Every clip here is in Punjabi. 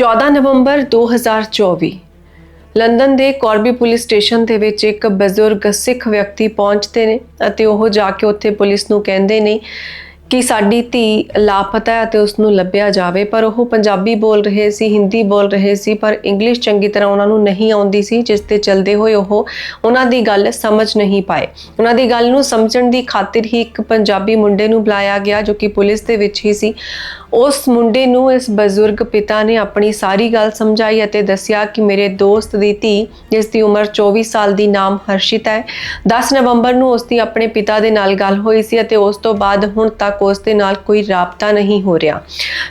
14 ਨਵੰਬਰ 2024 ਲੰਡਨ ਦੇ ਕੌਰਬੀ ਪੁਲਿਸ ਸਟੇਸ਼ਨ ਦੇ ਵਿੱਚ ਇੱਕ ਬਜ਼ੁਰਗ ਸਿੱਖ ਵਿਅਕਤੀ ਪਹੁੰਚਦੇ ਨੇ ਅਤੇ ਉਹ ਜਾ ਕੇ ਉੱਥੇ ਪੁਲਿਸ ਨੂੰ ਕਹਿੰਦੇ ਨੇ ਕਿ ਸਾਡੀ ਧੀ ਲਾਪਤਾ ਹੈ ਅਤੇ ਉਸ ਨੂੰ ਲੱਭਿਆ ਜਾਵੇ। ਪਰ ਉਹ ਪੰਜਾਬੀ ਬੋਲ ਰਹੇ ਸੀ, ਹਿੰਦੀ ਬੋਲ ਰਹੇ ਸੀ, ਪਰ ਇੰਗਲਿਸ਼ ਚੰਗੀ ਤਰ੍ਹਾਂ ਉਹਨਾਂ ਨੂੰ ਨਹੀਂ ਆਉਂਦੀ ਸੀ, ਜਿਸ ਤੇ ਚਲਦੇ ਹੋਏ ਉਹ ਉਹਨਾਂ ਦੀ ਗੱਲ ਸਮਝ ਨਹੀਂ ਪਾਏ। ਉਹਨਾਂ ਦੀ ਗੱਲ ਨੂੰ ਸਮਝਣ ਦੀ ਖਾਤਰ ਹੀ ਇੱਕ ਪੰਜਾਬੀ ਮੁੰਡੇ ਨੂੰ ਬੁਲਾਇਆ ਗਿਆ, ਜੋ ਕਿ ਪੁਲਿਸ ਦੇ ਵਿੱਚ ਹੀ ਸੀ। ਉਸ ਮੁੰਡੇ ਨੂੰ, ਇਸ ਬਜ਼ੁਰਗ ਪਿਤਾ ਨੇ ਆਪਣੀ ਸਾਰੀ ਗੱਲ ਸਮਝਾਈ ਅਤੇ ਦੱਸਿਆ ਕਿ ਮੇਰੇ ਦੋਸਤ ਦੀ ਧੀ, ਜਿਸ ਦੀ ਉਮਰ 24 ਸਾਲ ਦੀ, ਨਾਮ ਹਰਸ਼ਿਤ ਹੈ। 10 ਨਵੰਬਰ ਨੂੰ ਉਸ ਦੀ ਆਪਣੇ ਪਿਤਾ ਦੇ ਨਾਲ ਗੱਲ ਹੋਈ ਸੀ ਅਤੇ ਉਸ ਤੋਂ ਬਾਅਦ ਹੁਣ ਤੱਕ ਉਸ ਦੇ ਨਾਲ ਕੋਈ ਰਾਬਤਾ ਨਹੀਂ ਹੋ ਰਿਹਾ।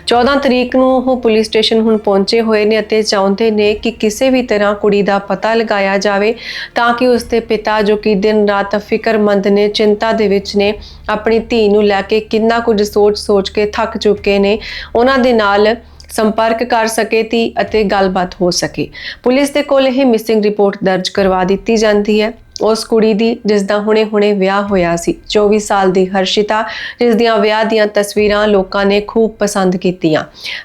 14 ਤਰੀਕ ਨੂੰ ਉਹ ਪੁਲਿਸ ਸਟੇਸ਼ਨ ਹੁਣ ਪਹੁੰਚੇ ਹੋਏ ਨੇ ਅਤੇ ਚਾਹੁੰਦੇ ਨੇ ਕਿ ਕਿਸੇ ਵੀ ਤਰ੍ਹਾਂ ਕੁੜੀ ਦਾ ਪਤਾ ਲਗਾਇਆ ਜਾਵੇ ਤਾਂ ਕਿ ਉਸ ਦੇ ਪਿਤਾ, ਜੋ ਕਿ ਦਿਨ ਰਾਤ ਫਿਕਰਮੰਦ ਨੇ, ਚਿੰਤਾ ਦੇ ਵਿੱਚ ਨੇ, ਆਪਣੀ ਧੀ ਨੂੰ ਲੈ ਕੇ ਕਿੰਨਾ ਕੁਝ ਸੋਚ-ਸੋਚ ਕੇ ਥੱਕ ਚੁੱਕੇ ਨੇ। ਉਹਨਾਂ ਦੇ ਨਾਲ ਸੰਪਰਕ ਕਰ ਸਕੇ ਤੀ ਅਤੇ ਗੱਲਬਾਤ ਹੋ ਸਕੇ। ਪੁਲਿਸ ਦੇ ਕੋਲ ਇਹ ਮਿਸਿੰਗ ਰਿਪੋਰਟ ਦਰਜ ਕਰਵਾ ਦਿੱਤੀ ਜਾਂਦੀ ਹੈ। ਉਸ ਕੁੜੀ ਦੀ ਜਿਸ ਦਾ ਹੁਣੇ-ਹੁਣੇ ਵਿਆਹ ਹੋਇਆ ਸੀ 24 ਸਾਲ ਦੀ ਹਰਸ਼ਿਤਾ, ਜਿਸ ਦੀਆਂ ਵਿਆਹ ਦੀਆਂ ਤਸਵੀਰਾਂ ਲੋਕਾਂ ਨੇ ਖੂਬ ਪਸੰਦ ਕੀਤੀਆਂ।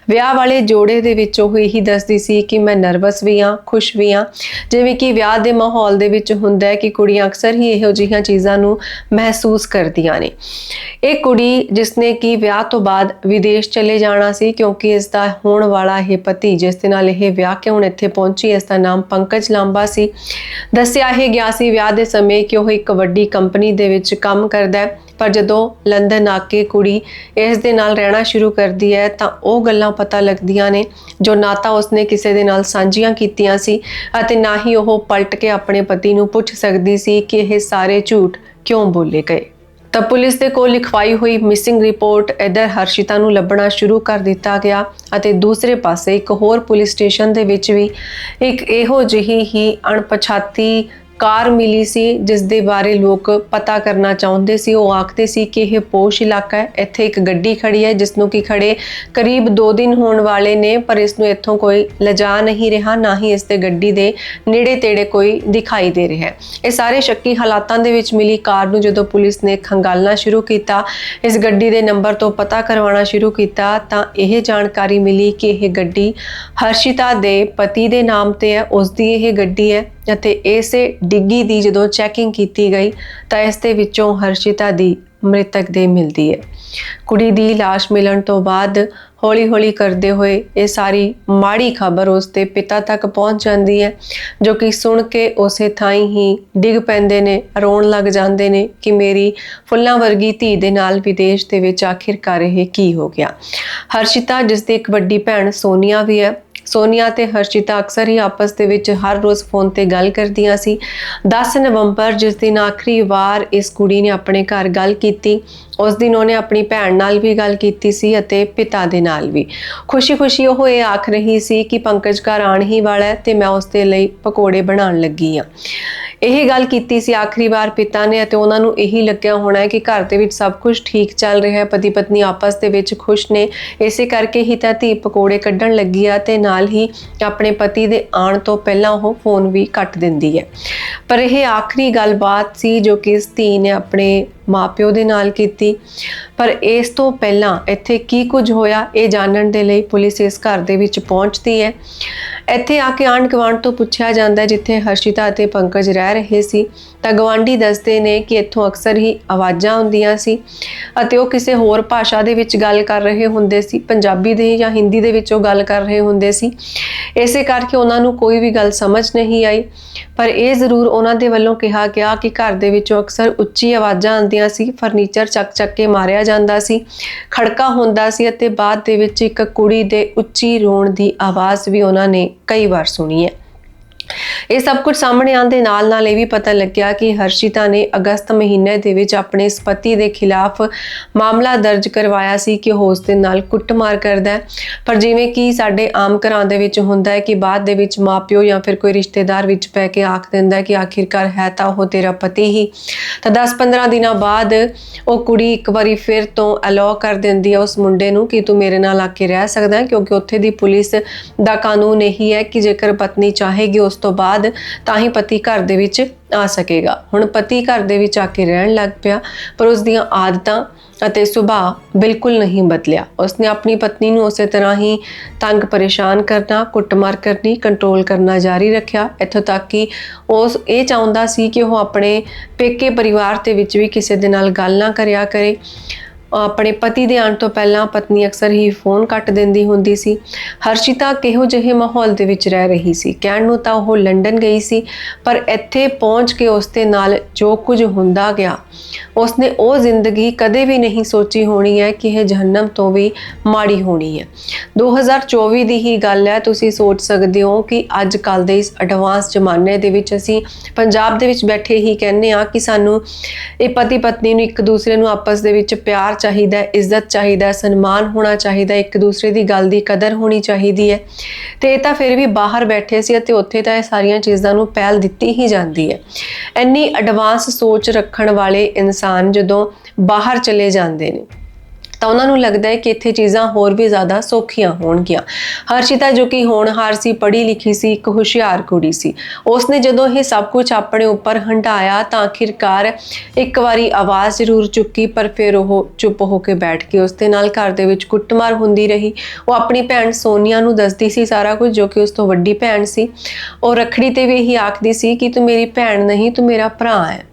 ਵਿਆਹ ਵਾਲੇ ਜੋੜੇ ਦੇ ਵਿੱਚ ਉਹ ਇਹੀ ਦੱਸਦੀ ਸੀ ਕਿ ਮੈਂ ਨਰਵਸ ਵੀ ਹਾਂ, ਖੁਸ਼ ਵੀ ਹਾਂ। ਜਿਵੇਂ ਕਿ ਵਿਆਹ ਦੇ ਮਾਹੌਲ ਦੇ ਵਿੱਚ ਹੁੰਦਾ ਹੈ ਕਿ ਕੁੜੀਆਂ ਅਕਸਰ ਹੀ ਇਹੋ ਜਿਹੀਆਂ ਚੀਜ਼ਾਂ ਨੂੰ ਮਹਿਸੂਸ ਕਰਦੀਆਂ ਨੇ। ਇਹ ਕੁੜੀ ਜਿਸਨੇ ਕਿ ਵਿਆਹ ਤੋਂ ਬਾਅਦ ਵਿਦੇਸ਼ ਚਲੇ ਜਾਣਾ ਸੀ, ਕਿਉਂਕਿ ਇਸ ਦਾ ਹੋਣ ਵਾਲਾ ਇਹ ਪਤੀ, ਜਿਸ ਦੇ ਨਾਲ ਇਹ ਵਿਆਹ ਕੇ ਹੁਣ ਇੱਥੇ ਪਹੁੰਚੀ, ਇਸ ਦਾ ਨਾਮ ਪੰਕਜ ਲਾਂਬਾ ਸੀ। ਦੱਸਿਆ ਇਹ ਗਿਆ ਸੀ ਵਿਆਹ ਦੇ ਸਮੇਂ ਕਿ ਉਹ ਇੱਕ ਵੱਡੀ ਕੰਪਨੀ ਦੇ ਵਿੱਚ ਕੰਮ ਕਰਦਾ ਹੈ। ਪਰ ਜਦੋਂ ਲੰਡਨ ਆ ਕੇ ਕੁੜੀ ਇਸ ਦੇ ਨਾਲ ਰਹਿਣਾ ਸ਼ੁਰੂ ਕਰਦੀ ਹੈ, ਤਾਂ ਉਹ ਗੱਲਾਂ ਪਤਾ ਲੱਗਦੀਆਂ ਨੇ, ਜੋ ਨਾ ਤਾਂ ਉਸਨੇ ਕਿਸੇ ਦੇ ਨਾਲ ਸਾਂਝੀਆਂ ਕੀਤੀਆਂ ਸੀ ਅਤੇ ਨਾ ਹੀ ਉਹ ਪਲਟ ਕੇ ਆਪਣੇ ਪਤੀ ਨੂੰ ਪੁੱਛ ਸਕਦੀ ਸੀ ਕਿ ਇਹ ਸਾਰੇ ਝੂਠ ਕਿਉਂ ਬੋਲੇ ਗਏ। ਤਾਂ ਪੁਲਿਸ ਦੇ ਕੋਲ ਲਿਖਵਾਈ ਹੋਈ ਮਿਸਿੰਗ ਰਿਪੋਰਟ ਇਧਰ ਹਰਸ਼ਿਤਾ ਨੂੰ ਲੱਭਣਾ ਸ਼ੁਰੂ ਕਰ ਦਿੱਤਾ ਗਿਆ ਅਤੇ ਦੂਸਰੇ ਪਾਸੇ ਇੱਕ ਹੋਰ ਪੁਲਿਸ ਸਟੇਸ਼ਨ ਦੇ ਵਿੱਚ ਵੀ ਇੱਕ ਇਹੋ ਜਿਹੀ ਹੀ ਅਣਪਛਾਤੀ ਕਾਰ ਮਿਲੀ ਸੀ, ਜਿਸ ਦੇ ਬਾਰੇ ਲੋਕ ਪਤਾ ਕਰਨਾ ਚਾਹੁੰਦੇ ਸੀ। ਉਹ ਆਖਦੇ ਸੀ ਕਿ ਇਹ ਪੋਸ਼ ਇਲਾਕਾ ਹੈ। ਇੱਥੇ ਇੱਕ ਗੱਡੀ ਖੜੀ ਹੈ ਜਿਸ ਨੂੰ ਕਿ ਖੜੇ ਕਰੀਬ 2 ਦਿਨ ਹੋਣ ਵਾਲੇ ਨੇ, ਪਰ ਇਸ ਨੂੰ ਇੱਥੋਂ ਕੋਈ ਲਿਜਾ ਨਹੀਂ ਰਿਹਾ, ਨਾ ਹੀ ਇਸ ਤੇ ਗੱਡੀ ਦੇ ਨੇੜੇ ਤੇੜੇ ਕੋਈ ਦਿਖਾਈ ਦੇ ਰਿਹਾ ਹੈ। ਇਹ ਸਾਰੇ ਸ਼ੱਕੀ ਹਾਲਾਤਾਂ ਦੇ ਵਿੱਚ ਮਿਲੀ ਕਾਰ ਨੂੰ ਜਦੋਂ ਪੁਲਿਸ ਨੇ ਖੰਗਾਲਣਾ ਸ਼ੁਰੂ ਕੀਤਾ, ਇਸ ਗੱਡੀ ਦੇ ਨੰਬਰ ਤੋਂ ਪਤਾ ਕਰਵਾਉਣਾ ਸ਼ੁਰੂ ਕੀਤਾ, ਤਾਂ ਇਹ ਜਾਣਕਾਰੀ ਮਿਲੀ ਕਿ ਇਹ ਗੱਡੀ ਹਰਸ਼ਿਤਾ ਦੇ ਪਤੀ ਦੇ ਨਾਮ ਤੇ ਹੈ। ਉਸ ਦੀ ਇਹ ਗੱਡੀ ਹੈ। ਅਤੇ ਇਸੇ ਡਿੱਗੀ ਦੀ ਜਦੋਂ ਚੈਕਿੰਗ ਕੀਤੀ ਗਈ, ਤਾਂ ਇਸ ਦੇ ਵਿੱਚੋਂ ਹਰਸ਼ਿਤਾ ਦੀ ਮ੍ਰਿਤਕ ਦੇ ਮਿਲਦੀ ਹੈ। ਕੁੜੀ ਦੀ লাশ ਮਿਲਣ ਤੋਂ ਬਾਅਦ ਹੌਲੀ-ਹੌਲੀ ਕਰਦੇ ਹੋਏ ਇਹ ਸਾਰੀ ਮਾੜੀ ਖਬਰ ਉਸ ਦੇ ਪਿਤਾ ਤੱਕ ਪਹੁੰਚ ਜਾਂਦੀ ਹੈ, ਜੋ ਕਿ ਸੁਣ ਕੇ ਉਸੇ ਥਾਂ ਹੀ ਡਿੱਗ ਪੈਂਦੇ ਨੇ, ਰੋਣ ਲੱਗ ਜਾਂਦੇ ਨੇ ਕਿ ਮੇਰੀ ਫੁੱਲਾਂ ਵਰਗੀ ਧੀ ਦੇ ਨਾਲ ਵਿਦੇਸ਼ ਦੇ ਵਿੱਚ ਆਖਿਰਕਾਰ ਇਹ ਕੀ ਹੋ ਗਿਆ। ਹਰਸ਼ਿਤਾ ਜਿਸ ਦੀ ਇੱਕ ਵੱਡੀ ਭੈਣ ਸੋਨੀਆ ਵੀ ਹੈ ਸੋਨੀਆ ਤੇ ਹਰਸ਼ਿਤਾ ਅਕਸਰ ਹੀ ਆਪਸ ਦੇ ਵਿੱਚ ਹਰ ਰੋਜ਼ ਫੋਨ ਤੇ ਗੱਲ ਕਰਦੀਆਂ ਸੀ। 10 ਨਵੰਬਰ, ਜਿਸ ਦਿਨ ਆਖਰੀ ਵਾਰ ਇਸ ਕੁੜੀ ਨੇ ਆਪਣੇ ਘਰ ਗੱਲ ਕੀਤੀ ਉਸ ਦਿਨ ਉਹਨੇ ਆਪਣੀ ਭੈਣ ਨਾਲ ਵੀ ਗੱਲ ਕੀਤੀ ਸੀ ਅਤੇ ਪਿਤਾ ਦੇ ਨਾਲ ਵੀ। ਖੁਸ਼ੀ-ਖੁਸ਼ੀ ਉਹ ਇਹ ਆਖ ਰਹੀ ਸੀ ਕਿ ਪੰਕਜ ਘਰ ਆਣ ਹੀ ਵਾਲਾ ਹੈ ਤੇ ਮੈਂ ਉਸ ਦੇ ਲਈ ਪਕੌੜੇ ਬਣਾਉਣ ਲੱਗੀ ਆ ਇਹ ਗੱਲ ਕੀਤੀ ਸੀ ਆਖਰੀ ਵਾਰ ਪਿਤਾ ਨੇ ਅਤੇ ਉਹਨਾਂ ਨੂੰ ਇਹੀ ਲੱਗਿਆ ਹੋਣਾ ਹੈ ਕਿ ਘਰ ਦੇ ਵਿੱਚ ਸਭ ਕੁਝ ਠੀਕ ਚੱਲ ਰਿਹਾ ਹੈ। ਪਤੀ ਪਤਨੀ ਆਪਸ ਦੇ ਵਿੱਚ ਖੁਸ਼ ਨੇ। ਇਸੇ ਕਰਕੇ ਹੀ ਤਾਂ ਧੀ ਪਕੌੜੇ ਕੱਢਣ ਲੱਗੀ ਆ ਤੇ ਨਾਲ ਹੀ ਆਪਣੇ ਪਤੀ ਦੇ ਆਉਣ ਤੋਂ ਪਹਿਲਾਂ ਉਹ ਫੋਨ ਵੀ ਕੱਟ ਦਿੰਦੀ ਹੈ। ਪਰ ਇਹ ਆਖਰੀ ਗੱਲਬਾਤ ਸੀ ਜੋ ਕਿ ਇਸ ਧੀ ਨੇ ਆਪਣੇ ਮਾਪਿਓ ਦੇ ਨਾਲ ਕੀਤੀ। ਪਰ ਇਸ ਤੋਂ ਪਹਿਲਾਂ ਇੱਥੇ ਕੀ ਕੁਝ ਹੋਇਆ, ਇਹ ਜਾਣਨ ਦੇ ਲਈ ਪੁਲਿਸ ਇਸ ਘਰ ਦੇ ਵਿੱਚ ਪਹੁੰਚਦੀ ਹੈ। ਇੱਥੇ ਆ ਕੇ ਆਂਢ ਗੁਆਂਢ ਤੋਂ ਪੁੱਛਿਆ ਜਾਂਦਾ ਜਿੱਥੇ ਹਰਸ਼ਿਤਾ ਅਤੇ ਪੰਕਜ ਰਹਿ ਰਹੇ ਸੀ। ਤਾਂ ਗਵਾਂਢੀ ਦੱਸਦੇ ਨੇ ਕਿ ਇੱਥੋਂ ਅਕਸਰ ਹੀ ਆਵਾਜ਼ਾਂ ਹੁੰਦੀਆਂ ਸੀ ਅਤੇ ਉਹ ਕਿਸੇ ਹੋਰ ਭਾਸ਼ਾ ਦੇ ਵਿੱਚ ਗੱਲ ਕਰ ਰਹੇ ਹੁੰਦੇ ਸੀ, ਪੰਜਾਬੀ ਦੇ ਜਾਂ ਹਿੰਦੀ ਦੇ ਵਿੱਚ ਉਹ ਗੱਲ ਕਰ ਰਹੇ ਹੁੰਦੇ ਸੀ। ਇਸੇ ਕਰਕੇ ਉਹਨਾਂ ਨੂੰ ਕੋਈ ਵੀ ਗੱਲ ਸਮਝ ਨਹੀਂ ਆਈ। ਪਰ ਇਹ ਜ਼ਰੂਰ ਉਹਨਾਂ ਦੇ ਵੱਲੋਂ ਕਿਹਾ ਗਿਆ ਕਿ ਘਰ ਦੇ ਵਿੱਚੋਂ ਅਕਸਰ ਉੱਚੀ ਆਵਾਜ਼ਾਂ ਆਉਂਦੀਆਂ ਸੀ, ਫਰਨੀਚਰ ਚੱਕ-ਚੱਕ ਕੇ ਮਾਰਿਆ ਜਾਂਦਾ ਸੀ, ਖੜਕਾ ਹੁੰਦਾ ਸੀ ਅਤੇ ਬਾਅਦ ਦੇ ਵਿੱਚ ਇੱਕ ਕੁੜੀ ਦੇ ਉੱਚੀ ਰੋਣ ਦੀ ਆਵਾਜ਼ ਵੀ ਉਹਨਾਂ ਨੇ ਕਈ ਵਾਰ ਸੁਣੀ ਹੈ। ਇਹ ਸਭ ਕੁਝ ਸਾਹਮਣੇ ਆਉਣ ਦੇ ਨਾਲ ਨਾਲ ਇਹ ਵੀ ਪਤਾ ਲੱਗਿਆ ਕਿ ਹਰਸ਼ਿਤਾ ਨੇ ਅਗਸਤ ਮਹੀਨੇ ਦੇ ਵਿੱਚ ਆਪਣੇ ਇਸ ਪਤੀ ਦੇ ਖਿਲਾਫ ਮਾਮਲਾ ਦਰਜ ਕਰਵਾਇਆ ਸੀ ਕਿ ਉਹ ਉਸ ਦੇ ਨਾਲ ਕੁੱਟਮਾਰ ਕਰਦਾ ਹੈ। ਪਰ ਜਿਵੇਂ ਕਿ ਸਾਡੇ ਆਮ ਘਰਾਂ ਦੇ ਵਿੱਚ ਹੁੰਦਾ ਹੈ ਕਿ ਬਾਅਦ ਦੇ ਵਿੱਚ ਮਾਪਿਓ ਜਾਂ ਫਿਰ ਕੋਈ ਰਿਸ਼ਤੇਦਾਰ ਵਿੱਚ ਪੈ ਕੇ ਆਖ ਦਿੰਦਾ ਕਿ ਆਖਿਰਕਾਰ ਹੈ ਤਾਂ ਉਹ ਤੇਰਾ ਪਤੀ ਹੀ। ਤਾਂ 10-15 ਦਿਨਾਂ ਬਾਅਦ ਉਹ ਕੁੜੀ ਇੱਕ ਵਾਰੀ ਫਿਰ ਤੋਂ ਅਲਾਉ ਕਰ ਦਿੰਦੀ ਹੈ ਉਸ ਮੁੰਡੇ ਨੂੰ ਕਿ ਤੂੰ ਮੇਰੇ ਨਾਲ ਆ ਕੇ ਰਹਿ ਸਕਦਾ ਹੈ, ਕਿਉਂਕਿ ਉੱਥੇ ਦੀ ਪੁਲਿਸ ਦਾ ਕਾਨੂੰਨ ਇਹੀ ਹੈ ਕਿ ਜੇਕਰ ਪਤਨੀ ਚਾਹੇਗੀ ਉਸ ਉਸ ਤੋਂ ਬਾਅਦ ਤਾਂ ਹੀ ਪਤੀ ਘਰ ਦੇ ਵਿੱਚ ਆ ਸਕੇਗਾ। ਹੁਣ ਪਤੀ ਘਰ ਦੇ ਵਿੱਚ ਆ ਕੇ ਰਹਿਣ ਲੱਗ ਪਿਆ, ਪਰ ਉਸ ਦੀਆਂ ਆਦਤਾਂ ਅਤੇ ਸੁਭਾਅ ਬਿਲਕੁਲ ਨਹੀਂ ਬਦਲਿਆ। ਉਸਨੇ ਆਪਣੀ ਪਤਨੀ ਨੂੰ ਉਸੇ ਤਰ੍ਹਾਂ ਹੀ ਤੰਗ ਪਰੇਸ਼ਾਨ ਕਰਨਾ, ਕੁੱਟਮਾਰ ਕਰਨੀ ਕੰਟਰੋਲ ਕਰਨਾ ਜਾਰੀ ਰੱਖਿਆ। ਇੱਥੋਂ ਤੱਕ ਕਿ ਉਸ ਇਹ ਚਾਹੁੰਦਾ ਸੀ ਕਿ ਉਹ ਆਪਣੇ ਪੇਕੇ ਪਰਿਵਾਰ ਦੇ ਵਿੱਚ ਵੀ ਕਿਸੇ ਦੇ ਨਾਲ ਗੱਲ ਨਾ ਕਰਿਆ ਕਰੇ। ਆਪਣੇ ਪਤੀ ਦੇ ਆਉਣ ਤੋਂ ਪਹਿਲਾਂ ਪਤਨੀ ਅਕਸਰ ਹੀ ਫੋਨ ਕੱਟ ਦਿੰਦੀ ਹੁੰਦੀ ਸੀ। ਹਰਸ਼ਿਤਾ ਕਿਹੋ ਜਿਹੇ ਮਾਹੌਲ ਦੇ ਵਿੱਚ ਰਹਿ ਰਹੀ ਸੀ? ਕਹਿਣ ਨੂੰ ਤਾਂ ਉਹ ਲੰਡਨ ਗਈ ਸੀ, ਪਰ ਇੱਥੇ ਪਹੁੰਚ ਕੇ ਉਸ ਦੇ ਨਾਲ ਜੋ ਕੁਝ ਹੁੰਦਾ ਗਿਆ। ਉਸਨੇ ਉਹ ਜ਼ਿੰਦਗੀ ਕਦੇ ਵੀ ਨਹੀਂ ਸੋਚੀ ਹੋਣੀ ਹੈ ਕਿ ਇਹ ਜਹੰਨਮ ਤੋਂ ਵੀ ਮਾੜੀ ਹੋਣੀ ਹੈ। 2024 ਦੀ ਹੀ ਗੱਲ ਹੈ, ਤੁਸੀਂ ਸੋਚ ਸਕਦੇ ਹੋ ਕਿ ਅੱਜ ਕੱਲ ਦੇ ਇਸ ਐਡਵਾਂਸ ਜ਼ਮਾਨੇ ਦੇ ਵਿੱਚ ਅਸੀਂ ਪੰਜਾਬ ਦੇ ਵਿੱਚ ਬੈਠੇ ਹੀ ਕਹਿੰਦੇ ਆ ਕਿ ਸਾਨੂੰ ਇਹ ਪਤੀ ਪਤਨੀ ਨੂੰ ਇੱਕ ਦੂਸਰੇ ਨੂੰ ਆਪਸ ਦੇ ਵਿੱਚ ਪਿਆਰ ਚਾਹੀਦਾ ਹੈ, ਇੱਜ਼ਤ ਚਾਹੀਦਾ ਹੈ, ਸਨਮਾਨ ਹੋਣਾ ਚਾਹੀਦਾ ਇੱਕ ਦੂਸਰੇ ਦੀ ਗੱਲ ਦੀ ਕਦਰ ਹੋਣੀ ਚਾਹੀਦੀ ਹੈ। ਤੇ ਇਹ ਤਾਂ ਫਿਰ ਵੀ ਬਾਹਰ ਬੈਠੇ ਸੀ ਅਤੇ ਉੱਥੇ ਤਾਂ ਇਹ ਸਾਰੀਆਂ ਚੀਜ਼ਾਂ ਨੂੰ ਪਹਿਲ ਦਿੱਤੀ ਹੀ ਜਾਂਦੀ ਹੈ। ਇੰਨੀ ਐਡਵਾਂਸ ਸੋਚ ਰੱਖਣ ਵਾਲੇ ਇਨਸਾਨ ਜਦੋਂ ਬਾਹਰ ਚਲੇ ਜਾਂਦੇ ਨੇ ਤਾਂ ਉਹਨਾਂ ਨੂੰ ਲੱਗਦਾ ਹੈ ਕਿ ਇੱਥੇ ਚੀਜ਼ਾਂ ਹੋਰ ਵੀ ਜ਼ਿਆਦਾ ਸੌਖੀਆਂ ਹੋਣਗੀਆਂ। ਹਰਸ਼ਿਤਾ ਜੋ ਕਿ ਹੋਣਹਾਰ ਸੀ, ਪੜ੍ਹੀ ਲਿਖੀ ਸੀ, ਇੱਕ ਹੁਸ਼ਿਆਰ ਕੁੜੀ ਸੀ। ਉਸਨੇ ਜਦੋਂ ਇਹ ਸਭ ਕੁਝ ਆਪਣੇ ਉੱਪਰ ਹੰਡਾਇਆ ਤਾਂ ਆਖਿਰਕਾਰ ਇੱਕ ਵਾਰੀ ਆਵਾਜ਼ ਜ਼ਰੂਰ ਚੁੱਕੀ, ਪਰ ਫਿਰ ਉਹ ਚੁੱਪ ਹੋ ਕੇ ਬੈਠ ਕੇ ਉਸਦੇ ਨਾਲ ਘਰ ਦੇ ਵਿੱਚ ਕੁੱਟਮਾਰ ਹੁੰਦੀ ਰਹੀ। ਉਹ ਆਪਣੀ ਭੈਣ ਸੋਨੀਆ ਨੂੰ ਦੱਸਦੀ ਸੀ ਸਾਰਾ ਕੁਝ, ਜੋ ਕਿ ਉਸ ਤੋਂ ਵੱਡੀ ਭੈਣ ਸੀ। ਉਹ ਰਖੜੀ ਤੇ ਵੀ ਇਹੀ ਆਖਦੀ ਸੀ ਕਿ ਤੂੰ ਮੇਰੀ ਭੈਣ ਨਹੀਂ, ਤੂੰ ਮੇਰਾ ਭਰਾ ਹੈ।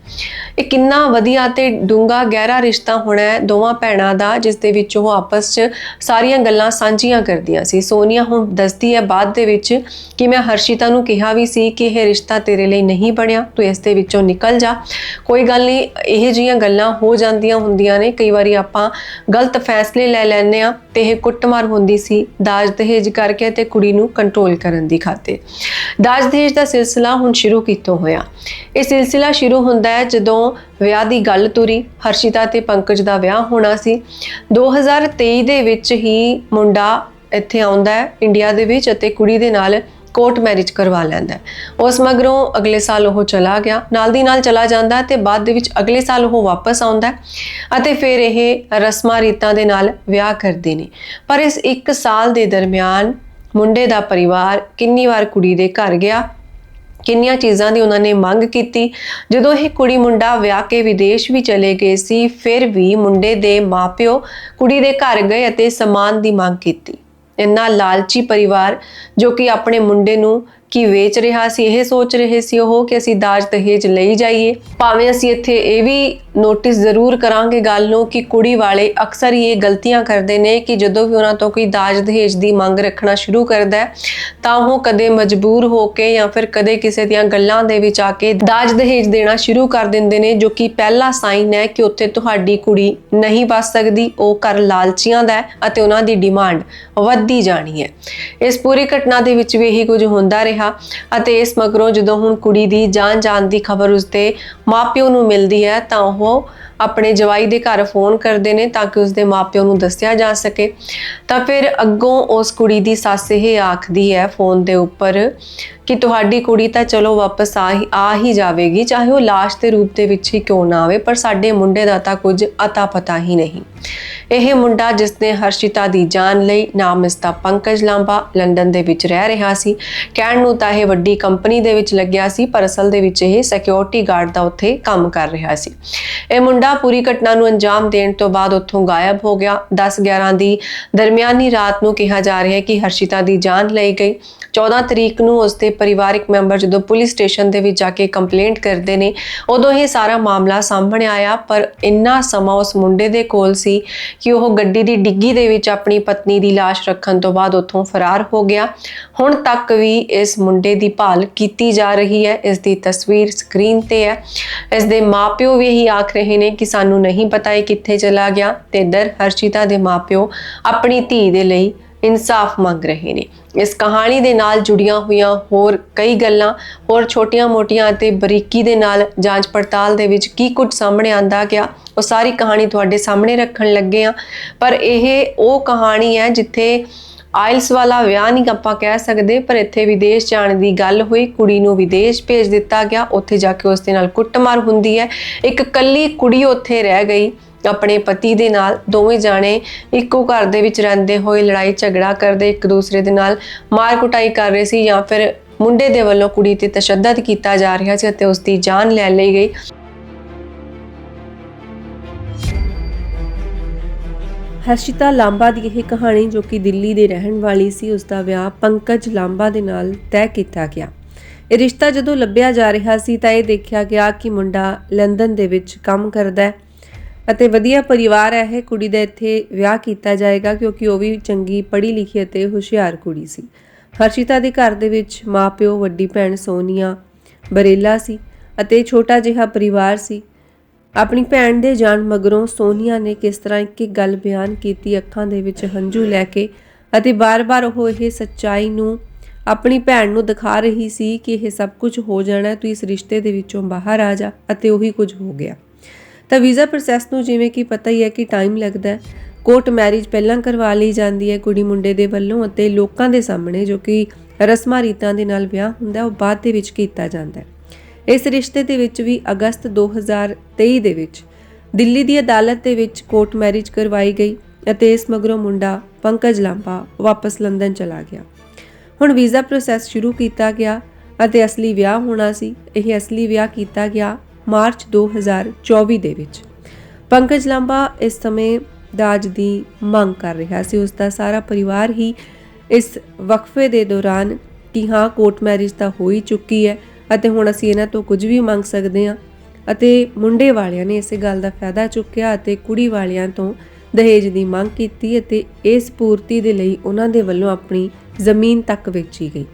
ਇਹ ਕਿੰਨਾ ਵਧੀਆ ਤੇ ਡੂੰਗਾ ਗਹਿਰਾ ਰਿਸ਼ਤਾ ਹੋਣਾ ਹੈ ਦੋਵਾਂ ਭੈਣਾਂ ਦਾ, ਜਿਸ ਦੇ ਵਿੱਚ ਉਹ ਆਪਸ 'ਚ ਸਾਰੀਆਂ ਗੱਲਾਂ ਸਾਂਝੀਆਂ ਕਰਦੀਆਂ ਸੀ। ਸੋਨੀਆ ਹੁਣ ਦੱਸਦੀ ਹੈ ਬਾਅਦ ਦੇ ਵਿੱਚ ਕਿ ਮੈਂ ਹਰਸ਼ਿਤਾ ਨੂੰ ਕਿਹਾ ਵੀ ਸੀ ਕਿ ਇਹ ਰਿਸ਼ਤਾ ਤੇਰੇ ਲਈ ਨਹੀਂ ਬਣਿਆ, ਤੂੰ ਇਸ ਦੇ ਵਿੱਚੋਂ ਨਿਕਲ ਜਾ। ਕੋਈ ਗੱਲ ਨਹੀਂ, ਇਹ ਜੀਆਂ ਗੱਲਾਂ ਹੋ ਜਾਂਦੀਆਂ ਹੁੰਦੀਆਂ ਨੇ। ਕਈ ਵਾਰੀ ਆਪਾਂ ਗਲਤ ਫੈਸਲੇ ਲੈ ਲੈਂਦੇ ਆ ਤੇ ਇਹ ਕੁੱਟਮਾਰ ਹੁੰਦੀ ਸੀ। ਦਾਜ ਦਹੇਜ ਕਰਕੇ ਤੇ ਕੁੜੀ ਨੂੰ ਕੰਟਰੋਲ ਕਰਨ ਦੀ ਖਾਤਰ। ਦਾਜ ਦਹੇਜ ਦਾ ਸਿਲਸਿਲਾ ਹੁਣ ਸ਼ੁਰੂ ਕਿਤੋਂ ਹੋਇਆ? ਇਹ ਸਿਲਸਿਲਾ ਸ਼ੁਰੂ ਹੁੰਦਾ ਹੈ ਜਦੋਂ ਵਿਆਹ ਦੀ ਗੱਲ ਤੁਰੀ, ਹਰਸ਼ਿਤਾ ਤੇ ਪੰਕਜ ਦਾ ਵਿਆਹ ਹੋਣਾ ਸੀ। 2023 ਦੇ ਵਿੱਚ ਹੀ ਮੁੰਡਾ ਇੱਥੇ ਆਉਂਦਾ ਹੈ, ਇੰਡੀਆ ਦੇ ਵਿੱਚ ਅਤੇ ਕੁੜੀ ਦੇ ਨਾਲ ਕੋਰਟ ਮੈਰਿਜ ਕਰਵਾ ਲੈਂਦਾ ਉਸ ਮਗਰੋਂ ਅਗਲੇ ਸਾਲ ਉਹ ਚਲਾ ਗਿਆ, ਨਾਲ ਦੀ ਨਾਲ ਚਲਾ ਜਾਂਦਾ ਹੈ ਤੇ ਬਾਅਦ ਦੇ ਵਿੱਚ ਅਗਲੇ ਸਾਲ ਉਹ ਵਾਪਸ ਆਉਂਦਾ ਅਤੇ ਫਿਰ ਇਹ ਰਸਮਾਂ ਰੀਤਾਂ ਦੇ ਨਾਲ ਵਿਆਹ ਕਰਦੇ ਨੇ। ਪਰ ਇਸ 1 ਸਾਲ ਦੇ ਦਰਮਿਆਨ ਮੁੰਡੇ ਦਾ ਪਰਿਵਾਰ ਕਿੰਨੀ ਵਾਰ ਕੁੜੀ ਦੇ ਘਰ ਗਿਆ ਕਿੰਨੀਆਂ ਚੀਜ਼ਾਂ ਦੀ ਉਹਨਾਂ ਨੇ ਮੰਗ ਕੀਤੀ। ਜਦੋਂ ਇਹ ਕੁੜੀ ਮੁੰਡਾ ਵਿਆਹ ਕੇ ਵਿਦੇਸ਼ ਵੀ ਚਲੇ ਗਏ ਸੀ, ਫਿਰ ਵੀ ਮੁੰਡੇ ਦੇ ਮਾਪਿਓ ਕੁੜੀ ਦੇ ਘਰ ਗਏ ਅਤੇ ਸਮਾਨ ਦੀ ਮੰਗ ਕੀਤੀ। ਇੰਨਾ ਲਾਲਚੀ ਪਰਿਵਾਰ ਜੋ ਕਿ ਆਪਣੇ ਮੁੰਡੇ ਨੂੰ ਕੀ ਵੇਚ ਰਿਹਾ ਸੀ, ਇਹ ਸੋਚ ਰਹੇ ਸੀ ਉਹ ਕਿ ਅਸੀਂ ਦਾਜ ਦਹੇਜ ਲਈ ਜਾਈਏ। ਭਾਵੇਂ ਅਸੀਂ ਇੱਥੇ ਇਹ ਵੀ ਨੋਟਿਸ ਜ਼ਰੂਰ ਕਰਾਂਗੇ ਗੱਲ ਨੂੰ ਕਿ ਕੁੜੀ ਵਾਲੇ ਅਕਸਰ ਹੀ ਇਹ ਗਲਤੀਆਂ ਕਰਦੇ ਨੇ ਕਿ ਜਦੋਂ ਵੀ ਉਹਨਾਂ ਤੋਂ ਕੋਈ ਦਾਜ ਦਹੇਜ ਦੀ ਮੰਗ ਰੱਖਣਾ ਸ਼ੁਰੂ ਕਰਦਾ ਤਾਂ ਉਹ ਕਦੇ ਮਜਬੂਰ ਹੋ ਕੇ ਜਾਂ ਫਿਰ ਕਦੇ ਕਿਸੇ ਦੀਆਂ ਗੱਲਾਂ ਦੇ ਵਿੱਚ ਆ ਕੇ ਦਾਜ ਦਹੇਜ ਦੇਣਾ ਸ਼ੁਰੂ ਕਰ ਦਿੰਦੇ ਨੇ, ਜੋ ਕਿ ਪਹਿਲਾ ਸਾਈਨ ਹੈ ਕਿ ਉੱਥੇ ਤੁਹਾਡੀ ਕੁੜੀ ਨਹੀਂ ਬਸ ਸਕਦੀ, ਉਹ ਕਰ ਲਾਲਚੀਆਂ ਦਾ ਅਤੇ ਉਹਨਾਂ ਦੀ ਡਿਮਾਂਡ ਵੱਧਦੀ ਜਾਣੀ ਹੈ। ਇਸ ਪੂਰੀ ਘਟਨਾ ਦੇ ਵਿੱਚ ਵੀ ਇਹੀ ਕੁਝ ਹੁੰਦਾ ਰਿਹਾ ਅਤੇ ਇਸ ਮਗਰੋਂ ਜਦੋਂ ਹੁਣ ਕੁੜੀ ਦੀ ਜਾਨ ਜਾਣ ਦੀ ਖਬਰ ਉਸਦੇ ਮਾਪਿਓ ਨੂੰ ਮਿਲਦੀ ਹੈ ਤਾਂ ਉਹ ਆਪਣੇ ਜਵਾਈ ਦੇ ਘਰ ਫੋਨ ਕਰਦੇ ਨੇ ਤਾਂ ਕਿ ਉਸਦੇ ਮਾਪਿਓ ਨੂੰ ਦੱਸਿਆ ਜਾ ਸਕੇ। ਤਾਂ ਫਿਰ ਅੱਗੋਂ ਉਸ ਕੁੜੀ ਦੀ ਸੱਸ ਇਹ ਆਖਦੀ ਹੈ ਫੋਨ ਦੇ ਉੱਪਰ ਕਿ ਤੁਹਾਡੀ ਕੁੜੀ ਤਾਂ ਚਲੋ ਵਾਪਸ ਆ ਹੀ ਆ ਹੀ ਜਾਵੇਗੀ, ਚਾਹੇ ਉਹ ਲਾਸ਼ ਦੇ ਰੂਪ ਦੇ ਵਿੱਚ ਹੀ ਕਿਉਂ ਨਾ ਆਵੇ, ਪਰ ਸਾਡੇ ਮੁੰਡੇ ਦਾ ਤਾਂ ਕੁਝ ਅਤਾ ਪਤਾ ਹੀ ਨਹੀਂ। ਇਹ ਮੁੰਡਾ ਜਿਸ ਨੇ ਹਰਸ਼ਿਤਾ ਦੀ ਜਾਨ ਲਈ ਨਾਮ ਇਸਦਾ ਪੰਕਜ ਲਾਂਬਾ ਲੰਡਨ ਦੇ ਵਿੱਚ ਰਹਿ ਰਿਹਾ ਸੀ। ਕਹਿਣ ਨੂੰ ਤਾਂ ਇਹ ਵੱਡੀ ਕੰਪਨੀ ਦੇ ਵਿੱਚ ਲੱਗਿਆ ਸੀ, ਪਰ ਅਸਲ ਦੇ ਵਿੱਚ ਇਹ ਸਿਕਿਉਰਿਟੀ ਗਾਰਡ ਦਾ ਉੱਥੇ ਕੰਮ ਕਰ ਰਿਹਾ ਸੀ। ਇਹ ਮੁੰਡਾ ਪੂਰੀ ਘਟਨਾ ਨੂੰ ਅੰਜਾਮ ਦੇਣ ਤੋਂ ਬਾਅਦ ਉੱਥੋਂ ਗਾਇਬ ਹੋ ਗਿਆ। 10-11 ਦੀ ਦਰਮਿਆਨੀ ਰਾਤ ਨੂੰ ਕਿਹਾ ਜਾ ਰਿਹਾ ਹੈ ਕਿ ਹਰਸ਼ਿਤਾ ਦੀ ਜਾਨ ਲਈ ਗਈ। 14 ਤਰੀਕ ਨੂੰ ਉਸਦੇ ਪਰਿਵਾਰਕ ਮੈਂਬਰ ਜਦੋਂ ਪੁਲਿਸ ਸਟੇਸ਼ਨ ਦੇ ਵਿੱਚ ਜਾ ਕੇ ਕੰਪਲੇਂਟ ਕਰਦੇ ਨੇ, ਉਦੋਂ ਇਹ ਸਾਰਾ ਮਾਮਲਾ ਸਾਹਮਣੇ ਆਇਆ, ਪਰ ਇੰਨਾ ਸਮਾਂ ਉਸ ਮੁੰਡੇ ਦੇ ਕੋਲ ਸੀ ਕਿ ਉਹ ਗੱਡੀ ਦੀ ਡਿੱਗੀ ਦੇ ਵਿੱਚ ਆਪਣੀ ਪਤਨੀ ਦੀ ਲਾਸ਼ ਰੱਖਣ ਤੋਂ ਬਾਅਦ ਉੱਥੋਂ ਫਰਾਰ ਹੋ ਗਿਆ। ਹੁਣ ਤੱਕ ਵੀ ਇਸ ਮੁੰਡੇ ਦੀ ਭਾਲ ਕੀਤੀ ਜਾ ਰਹੀ ਹੈ, ਇਸ ਦੀ ਤਸਵੀਰ ਸਕਰੀਨ ਤੇ ਹੈ। ਇਸ ਦੇ ਮਾਪਿਓ ਵੀ ਇਹੀ ਆਖ ਰਹੇ ਨੇ ਕਿ ਸਾਨੂੰ ਨਹੀਂ ਪਤਾ ਇਹ ਕਿੱਥੇ ਚਲਾ ਗਿਆ ਤੇ ਦਰ ਹਰਸ਼ਿਤਾ ਦੇ ਮਾਪਿਓ ਆਪਣੀ ਧੀ ਦੇ ਲਈ ਇਨਸਾਫ ਮੰਗ ਰਹੇ ਨੇ। ਇਸ ਕਹਾਣੀ ਦੇ ਨਾਲ ਜੁੜੀਆਂ ਹੋਈਆਂ ਹੋਰ ਕਈ ਗੱਲਾਂ, ਹੋਰ ਛੋਟੀਆਂ-ਮੋਟੀਆਂ ਅਤੇ ਬਰੀਕੀ ਦੇ ਨਾਲ ਜਾਂਚ ਪੜਤਾਲ ਦੇ ਵਿੱਚ ਕੀ ਕੁਝ ਸਾਹਮਣੇ ਆਂਦਾ ਗਿਆ, ਉਹ ਸਾਰੀ ਕਹਾਣੀ ਤੁਹਾਡੇ ਸਾਹਮਣੇ ਰੱਖਣ ਲੱਗੇ ਆ ਪਰ ਇਹ ਉਹ ਕਹਾਣੀ ਹੈ ਜਿੱਥੇ ਆਇਲਸ ਵਾਲਾ ਵਿਆਹ ਨਹੀਂ ਆਪਾਂ ਕਹਿ ਸਕਦੇ, ਪਰ ਇੱਥੇ ਵਿਦੇਸ਼ ਜਾਣ ਦੀ ਗੱਲ ਹੋਈ, ਕੁੜੀ ਨੂੰ ਵਿਦੇਸ਼ ਭੇਜ ਦਿੱਤਾ ਗਿਆ, ਉੱਥੇ ਜਾ ਕੇ ਉਸ ਦੇ ਨਾਲ ਕੁੱਟਮਾਰ ਹੁੰਦੀ ਹੈ। ਇੱਕ ਕੱਲੀ ਕੁੜੀ ਉੱਥੇ ਰਹਿ ਗਈ। ਆਪਣੇ ਪਤੀ ਦੇ ਨਾਲ ਦੋਵੇਂ ਜਾਣੇ ਇੱਕੋ ਘਰ ਦੇ ਵਿੱਚ ਰਹਿੰਦੇ ਹੋਏ ਲੜਾਈ ਝਗੜਾ ਕਰਦੇ ਇੱਕ ਦੂਸਰੇ ਦੇ ਨਾਲ ਮਾਰ ਕੁਟਾਈ ਕਰ ਰਹੇ ਸੀ ਜਾਂ ਫਿਰ ਮੁੰਡੇ ਦੇ ਵੱਲੋਂ ਕੁੜੀ ਤੇ ਤਸ਼ੱਦਦ ਕੀਤਾ ਜਾ ਰਿਹਾ ਸੀ ਅਤੇ ਉਸ ਦੀ ਜਾਨ ਲੈ ਲਈ ਗਈ। ਹਰਸ਼ਿਤਾ ਲਾਂਬਾ ਦੀ ਇਹ ਕਹਾਣੀ ਜੋ ਕਿ ਦਿੱਲੀ ਦੇ ਰਹਿਣ ਵਾਲੀ ਸੀ ਉਸ ਦਾ ਵਿਆਹ ਪੰਕਜ ਲਾਂਬਾ ਦੇ ਨਾਲ ਤੈਅ ਕੀਤਾ ਗਿਆ। ਇਹ ਰਿਸ਼ਤਾ ਜਦੋਂ ਲੱਭਿਆ ਜਾ ਰਿਹਾ ਸੀ ਤਾਂ ਇਹ ਦੇਖਿਆ ਗਿਆ ਕਿ ਮੁੰਡਾ ਲੰਡਨ ਦੇ ਵਿੱਚ ਕੰਮ ਕਰਦਾ ਹੈ। ਅਤੇ ਵਧੀਆ ਪਰਿਵਾਰ ਹੈ ਇਹ ਕੁੜੀ ਦਾ, ਇੱਥੇ ਵਿਆਹ ਕੀਤਾ ਜਾਏਗਾ ਕਿਉਂਕਿ ਉਹ ਵੀ ਚੰਗੀ ਪੜ੍ਹੀ ਲਿਖੀ ਅਤੇ ਹੁਸ਼ਿਆਰ ਕੁੜੀ ਸੀ। ਹਰਸ਼ਿਤਾ ਦੇ ਘਰ ਦੇ ਵਿੱਚ ਮਾਪਿਓ, ਵੱਡੀ ਭੈਣ ਸੋਨੀਆ, ਬਰੇਲਾ ਸੀ ਅਤੇ ਛੋਟਾ ਜਿਹਾ ਪਰਿਵਾਰ ਸੀ। ਆਪਣੀ ਭੈਣ ਦੇ ਜਾਣ ਮਗਰੋਂ ਸੋਨੀਆ ਨੇ ਕਿਸ ਤਰ੍ਹਾਂ ਇੱਕ ਇੱਕ ਗੱਲ ਬਿਆਨ ਕੀਤੀ, ਅੱਖਾਂ ਦੇ ਵਿੱਚ ਹੰਝੂ ਲੈ ਕੇ ਅਤੇ ਬਾਰ-ਬਾਰ ਉਹ ਇਹ ਸੱਚਾਈ ਨੂੰ, ਆਪਣੀ ਭੈਣ ਨੂੰ ਦਿਖਾ ਰਹੀ ਸੀ ਕਿ ਇਹ ਸਭ ਕੁਝ ਹੋ ਜਾਣਾ ਤੂੰ ਇਸ ਰਿਸ਼ਤੇ ਦੇ ਵਿੱਚੋਂ ਬਾਹਰ ਆ ਜਾ ਅਤੇ ਉਹੀ ਕੁਝ ਹੋ ਗਿਆ। ਤਾਂ ਵੀਜ਼ਾ ਪ੍ਰੋਸੈਸ ਨੂੰ ਜਿਵੇਂ ਕਿ ਪਤਾ ਹੀ ਹੈ ਕਿ ਟਾਈਮ ਲੱਗਦਾ ਹੈ। ਕੋਰਟ ਮੈਰਿਜ ਪਹਿਲਾਂ ਕਰਵਾ ਲਈ ਜਾਂਦੀ ਹੈ ਕੁੜੀ ਮੁੰਡੇ ਦੇ ਵੱਲੋਂ ਅਤੇ ਲੋਕਾਂ ਦੇ ਸਾਹਮਣੇ ਜੋ ਕਿ ਰਸਮਾਂ ਰੀਤਾਂ ਦੇ ਨਾਲ ਵਿਆਹ ਹੁੰਦਾ ਉਹ ਬਾਅਦ ਦੇ ਵਿੱਚ ਕੀਤਾ ਜਾਂਦਾ ਹੈ। ਇਸ ਰਿਸ਼ਤੇ ਦੇ ਵਿੱਚ ਵੀ ਅਗਸਤ 2023 ਦੇ ਵਿੱਚ ਦਿੱਲੀ ਦੀ ਅਦਾਲਤ ਦੇ ਵਿੱਚ ਕੋਰਟ ਮੈਰਿਜ ਕਰਵਾਈ ਗਈ ਅਤੇ ਇਸ ਮਗਰੋਂ ਮੁੰਡਾ ਪੰਕਜ ਲਾਂਬਾ ਵਾਪਸ ਲੰਡਨ ਚਲਾ ਗਿਆ। ਹੁਣ ਵੀਜ਼ਾ ਪ੍ਰੋਸੈਸ ਸ਼ੁਰੂ ਕੀਤਾ ਗਿਆ ਅਤੇ ਅਸਲੀ ਵਿਆਹ ਹੋਣਾ ਸੀ। ਇਹ ਅਸਲੀ ਵਿਆਹ ਕੀਤਾ ਗਿਆ ਮਾਰਚ 2024 ਦੇ ਵਿੱਚ। ਪੰਕਜ ਲਾਂਬਾ ਇਸ ਸਮੇਂ ਦਾਜ ਦੀ ਮੰਗ ਕਰ ਰਿਹਾ ਸੀ। ਉਸ ਦਾ ਸਾਰਾ ਪਰਿਵਾਰ ਹੀ ਇਸ ਵਕਫੇ ਦੇ ਦੌਰਾਨ ਕਿ ਹਾਂ, ਕੋਰਟ ਮੈਰਿਜ ਤਾਂ ਹੋ ਹੀ ਚੁੱਕੀ ਹੈ ਅਤੇ ਹੁਣ ਅਸੀਂ ਇਹਨਾਂ ਤੋਂ ਕੁਝ ਵੀ ਮੰਗ ਸਕਦੇ ਹਾਂ ਅਤੇ ਮੁੰਡੇ ਵਾਲਿਆਂ ਨੇ ਇਸੇ ਗੱਲ ਦਾ ਫਾਇਦਾ ਚੁੱਕਿਆ ਅਤੇ ਕੁੜੀ ਵਾਲਿਆਂ ਤੋਂ ਦਹੇਜ ਦੀ ਮੰਗ ਕੀਤੀ ਅਤੇ ਇਸ ਪੂਰਤੀ ਦੇ ਲਈ ਉਹਨਾਂ ਦੇ ਵੱਲੋਂ ਆਪਣੀ ਜ਼ਮੀਨ ਤੱਕ ਵੇਚੀ ਗਈ।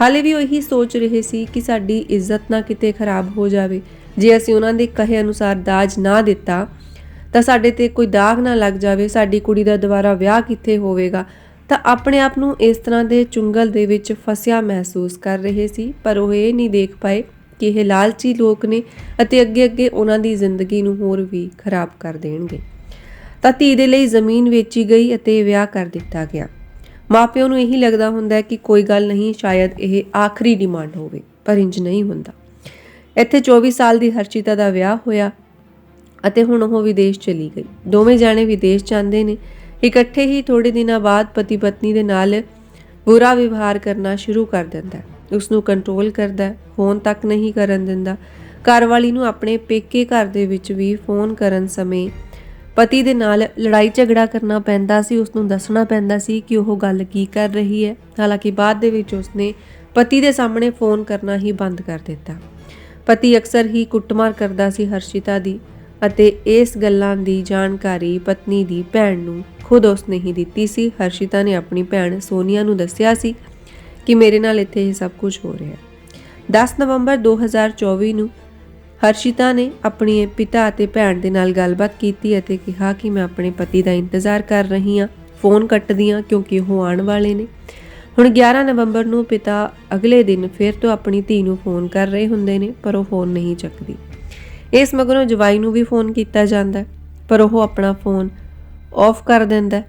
ਹਾਲੇ ਵੀ ਉਹ ਇਹੀ ਸੋਚ ਰਹੇ ਸੀ ਕਿ ਸਾਡੀ ਇੱਜ਼ਤ ਨਾ ਕਿਤੇ ਖਰਾਬ ਹੋ ਜਾਵੇ। ਜੇ ਅਸੀਂ ਉਹਨਾਂ ਦੇ ਕਹੇ ਅਨੁਸਾਰ ਦਾਜ ਨਾ ਦਿੱਤਾ, ਤਾਂ ਸਾਡੇ ਤੇ ਕੋਈ ਦਾਗ ਨਾ ਲੱਗ ਜਾਵੇ, ਸਾਡੀ ਕੁੜੀ ਦਾ ਦੁਬਾਰਾ ਵਿਆਹ ਕਿੱਥੇ ਹੋਵੇਗਾ? ਤਾਂ ਆਪਣੇ ਆਪ ਨੂੰ ਇਸ ਤਰ੍ਹਾਂ ਦੇ ਚੁੰਗਲ ਦੇ ਵਿੱਚ ਫਸਿਆ ਮਹਿਸੂਸ ਕਰ ਰਹੇ ਸੀ, ਪਰ ਉਹ ਇਹ ਨਹੀਂ ਦੇਖ ਪਾਏ ਕਿ ਇਹ ਲਾਲਚੀ ਲੋਕ ਨੇ ਅਤੇ ਅੱਗੇ-ਅੱਗੇ ਉਹਨਾਂ ਦੀ ਜ਼ਿੰਦਗੀ ਨੂੰ ਹੋਰ ਵੀ ਖਰਾਬ ਕਰ ਦੇਣਗੇ। ਤਾਂ ਧੀ ਦੇ ਲਈ ਜ਼ਮੀਨ ਵੇਚੀ ਗਈ ਅਤੇ ਵਿਆਹ ਕਰ ਦਿੱਤਾ ਗਿਆ। ਮਾਪਿਆਂ ਨੂੰ ਇਹੀ ਲੱਗਦਾ ਹੁੰਦਾ ਹੈ ਕਿ ਕੋਈ ਗੱਲ ਨਹੀਂ, ਸ਼ਾਇਦ ਇਹ ਆਖਰੀ ਡਿਮਾਂਡ ਹੋਵੇ, ਪਰ ਇੰਜ ਨਹੀਂ ਹੁੰਦਾ। ਇੱਥੇ 24 ਸਾਲ ਦੀ ਹਰਚਿਤਾ ਦਾ ਵਿਆਹ ਹੋਇਆ ਅਤੇ ਹੁਣ ਉਹ ਵਿਦੇਸ਼ ਚਲੀ ਗਈ। ਦੋਵੇਂ ਜਾਣੇ ਵਿਦੇਸ਼ ਜਾਂਦੇ ਨੇ। ਇਕੱਠੇ ਹੀ ਥੋੜੇ ਦਿਨਾਂ ਬਾਅਦ ਪਤੀ ਪਤਨੀ ਦੇ ਨਾਲ ਬੁਰਾ ਵਿਵਹਾਰ ਕਰਨਾ ਸ਼ੁਰੂ ਕਰ ਦਿੰਦਾ ਹੈ। ਉਸ ਨੂੰ ਕੰਟਰੋਲ ਕਰਦਾ ਫੋਨ ਤੱਕ ਨਹੀਂ ਕਰਨ ਦਿੰਦਾ। ਘਰਵਾਲੀ ਨੂੰ ਆਪਣੇ ਪੇਕੇ ਘਰ ਦੇ ਵਿੱਚ ਵੀ ਫੋਨ ਕਰਨ ਸਮੇਂ ਪਤੀ ਦੇ ਨਾਲ ਲੜਾਈ ਝਗੜਾ ਕਰਨਾ ਪੈਂਦਾ ਸੀ। ਉਸ ਨੂੰ ਦੱਸਣਾ ਪੈਂਦਾ ਸੀ ਕਿ ਉਹ ਗੱਲ ਕੀ ਕਰ ਰਹੀ ਹੈ। ਹਾਲਾਂਕਿ ਬਾਅਦ ਦੇ ਵਿੱਚ ਉਸਨੇ ਪਤੀ ਦੇ ਸਾਹਮਣੇ ਫੋਨ ਕਰਨਾ ਹੀ ਬੰਦ ਕਰ ਦਿੱਤਾ। ਪਤੀ ਅਕਸਰ ਹੀ ਕੁੱਟਮਾਰ ਕਰਦਾ ਸੀ ਹਰਸ਼ਿਤਾ ਦੀ ਅਤੇ ਇਸ ਗੱਲਾਂ ਦੀ ਜਾਣਕਾਰੀ ਪਤਨੀ ਦੀ ਭੈਣ ਨੂੰ ਖੁਦ ਉਸਨੇ ਹੀ ਦਿੱਤੀ ਸੀ। ਹਰਸ਼ਿਤਾ ਨੇ ਆਪਣੀ ਭੈਣ ਸੋਨੀਆ ਨੂੰ ਦੱਸਿਆ ਸੀ ਕਿ ਮੇਰੇ ਨਾਲ ਇੱਥੇ ਇਹ ਸਭ ਕੁਝ ਹੋ ਰਿਹਾ ਹੈ। 10 ਨਵੰਬਰ 2024 ਨੂੰ ਹਰਸ਼ਿਤਾ ਨੇ ਆਪਣੇ ਪਿਤਾ ਅਤੇ ਭੈਣ ਦੇ ਨਾਲ ਗੱਲਬਾਤ ਕੀਤੀ ਅਤੇ ਕਿਹਾ ਕਿ ਮੈਂ ਆਪਣੇ ਪਤੀ ਦਾ ਇੰਤਜ਼ਾਰ ਕਰ ਰਹੀ ਹਾਂ। ਫੋਨ ਕੱਟਦੀ ਹਾਂ ਕਿਉਂਕਿ ਉਹ ਆਉਣ ਵਾਲੇ ਨੇ। ਹੁਣ 11 ਨਵੰਬਰ ਨੂੰ ਪਿਤਾ ਅਗਲੇ ਦਿਨ ਫਿਰ ਤੋਂ ਆਪਣੀ ਧੀ ਨੂੰ ਫੋਨ ਕਰ ਰਹੇ ਹੁੰਦੇ ਨੇ, ਪਰ ਉਹ ਫੋਨ ਨਹੀਂ ਚੱਕਦੀ। ਇਸ ਮਗਰੋਂ ਜਵਾਈ ਨੂੰ ਵੀ ਫੋਨ ਕੀਤਾ ਜਾਂਦਾ ਪਰ ਉਹ ਆਪਣਾ ਫੋਨ ਆਫ ਕਰ ਦਿੰਦਾ